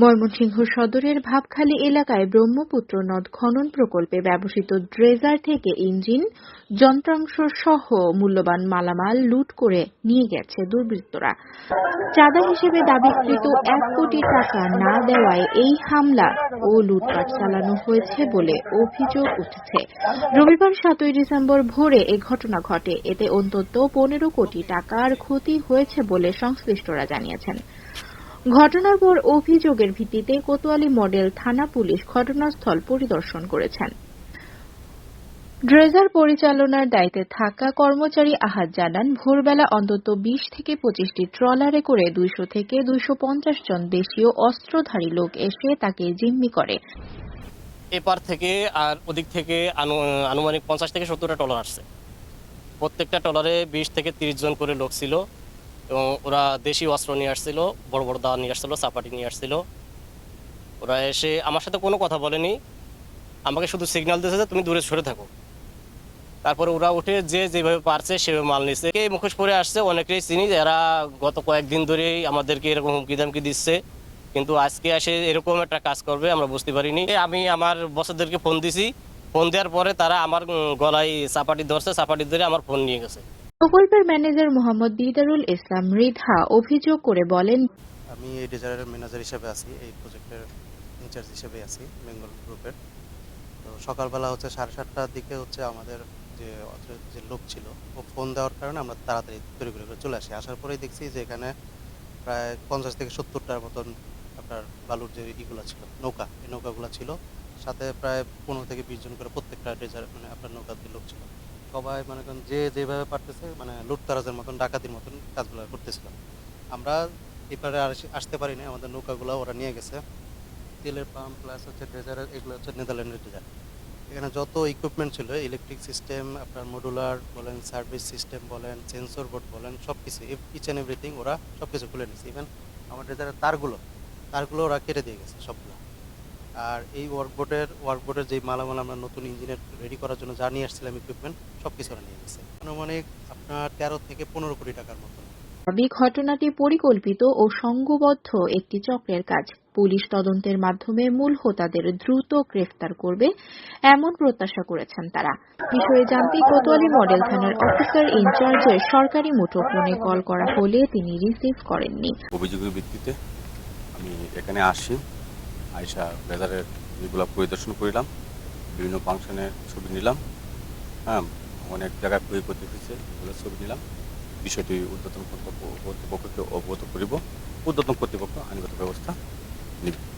ময়মনসিংহ সদরের ভাবখালী এলাকায় ব্রহ্মপুত্র নদ খনন প্রকল্পে ব্যবহৃত ড্রেজার থেকে ইঞ্জিন, যন্ত্রাংশ সহ মূল্যবান মালামাল লুট করে নিয়ে গেছে দুর্বৃত্তরা। চাঁদা হিসেবে দাবিকৃত এক কোটি টাকা না দেওয়ায় এই হামলা ও লুটপাট চালানো হয়েছে বলে অভিযোগ উঠেছে। রবিবার সাতই ডিসেম্বর ভোরে এ ঘটনা ঘটে। এতে অন্তত পনেরো কোটি টাকার ক্ষতি হয়েছে বলে সংশ্লিষ্টরা জানিয়েছেন। ঘটনার পর অভিযোগের ভিত্তিতে কোতোয়ালি মডেল থানা পুলিশ ঘটনাস্থল পরিদর্শন করেছেন। ড্রেজার পরিচালনার দায়িত্বে থাকা কর্মচারী আহাদ জানান, ভোরবেলা অন্তত বিশ থেকে পঁচিশটি ট্রলারে করে দুইশো থেকে দুইশো পঞ্চাশ জন দেশীয় অস্ত্রধারী লোক এসে তাকে জিম্মি করে। এপার থেকে আর ওদিক থেকে আনু- আনুমানিক পঞ্চাশ থেকে সত্তরটা টলার আসছে। প্রত্যেকটা টলারে বিশ থেকে তিরিশ জন করে লোক ছিল। এবং ওরা দেশি অস্ত্র নিয়ে আসছিল, বড় বড় দাওয়া নিয়ে আসছিল, চাপাটি নিয়ে আসছিল। ওরা এসে আমার সাথে কোনো কথা বলেনি। আমাকে শুধু সিগন্যাল দিয়েছে যে তুমি দূরে সরে থাকো। তারপরে ওরা উঠে যে যেভাবে পারছে সেভাবে মাল নিচ্ছে এই মুখোশ পরে আসছে অনেকেই চিনি যারা গত কয়েকদিন ধরেই আমাদেরকে এরকম হুমকি দামকি দিচ্ছে। কিন্তু আজকে এসে এরকম একটা কাজ করবে, আমরা বুঝতে পারিনি। আমি আমার বসদেরকে ফোন দিছি। ফোন দেওয়ার পরে তারা আমার গলায় চাপাটি ধরছে। চাপাটি ধরে আমার ফোন নিয়ে গেছে। প্রকল্পের ম্যানেজার মোহাম্মদ দিদারুল ইসলাম মৃধা অভিযোগ করে বলেন, আমি এই ডিজাইনের ম্যানেজার হিসেবে আছি, এই প্রজেক্টের ইনচার্জ হিসেবে আছি বেঙ্গল গ্রুপের। তো সকালবেলা হচ্ছে সাড়ে সাতটার দিকে হচ্ছে আমাদের যে যে লোক ছিল, ও ফোন দেওয়ার কারণে আমরা তাড়াতাড়ি তৈরি করে চলে আসি। আসার পরেই দেখছি যে এখানে প্রায় পঞ্চাশ থেকে সত্তরটার মতন আপনার বালুর যে ইগুলো ছিল, নৌকা, এই নৌকাগুলো ছিল। সাথে প্রায় পনেরো থেকে বিশ জন করে প্রত্যেকটা ড্রেজার মানে আপনার নৌকাতে লোক ছিল। সবাই মনে করেন যে যেভাবে পারতেছে মানে লুটতারাজের মতন, ডাকাতির মতন কাজগুলো করতেছিল আমরা এপারে আর আসতে পারিনি, আমাদের নৌকাগুলো ওরা নিয়ে গেছে। তেলের পাম্প প্লাস হচ্ছে ড্রেজারের এগুলো হচ্ছে নেদারল্যান্ডের ড্রেজার। এখানে যত ইকুইপমেন্ট ছিল ইলেকট্রিক সিস্টেম আপনার মডুলার বলেন সার্ভিস সিস্টেম বলেন সেন্সর বোর্ড বলেন সব কিছু ইচ অ্যান্ড এভরিথিং ওরা সব কিছু খুলে নিয়েছে ইভেন আমার ড্রেজারের তারগুলো তারগুলো ওরা কেটে দিয়ে গেছে সবগুলো। আর এই ওয়ার্কবোর্ডের ওয়ার্কবোর্ডের যে মালামাল আমরা নতুন ইঞ্জিনের রেডি করার জন্য যা নিয়ে আসছিলাম ইকুইপমেন্ট সব কিছু নিয়ে গেছে আনুমানিক আপনার তেরো থেকে পনেরো কোটি টাকার মতন। দাবি ঘটনাটি পরিকল্পিত ও সংঘবদ্ধ একটি চক্রের কাজ। পুলিশ তদন্তের মাধ্যমে মূল হোতাদের দ্রুত গ্রেফতার করবে এমন প্রত্যাশা করেছেন তারা। বিষয়ে জানতে কোতোয়ালি মডেল থানার অফিসার ইনচার্জের সরকারি মুঠোফোনে কল করা হলে তিনি রিসিভ করেননি। অভিযোগের ভিত্তিতে আমি এখানে আসি। আইসা বেজারের যেগুলো পরিদর্শন করিলাম, বিভিন্ন ফাংশনের ছবি নিলাম হ্যাঁ অনেক জায়গায় ক্ষয়ক্ষতি হয়েছে এগুলো ছবি নিলাম। বিষয়টি উদ্বোধন কর্তৃপক্ষকে অবগত করিব। উদ্বোধন কর্তৃপক্ষ আইনগত ব্যবস্থা নিবে।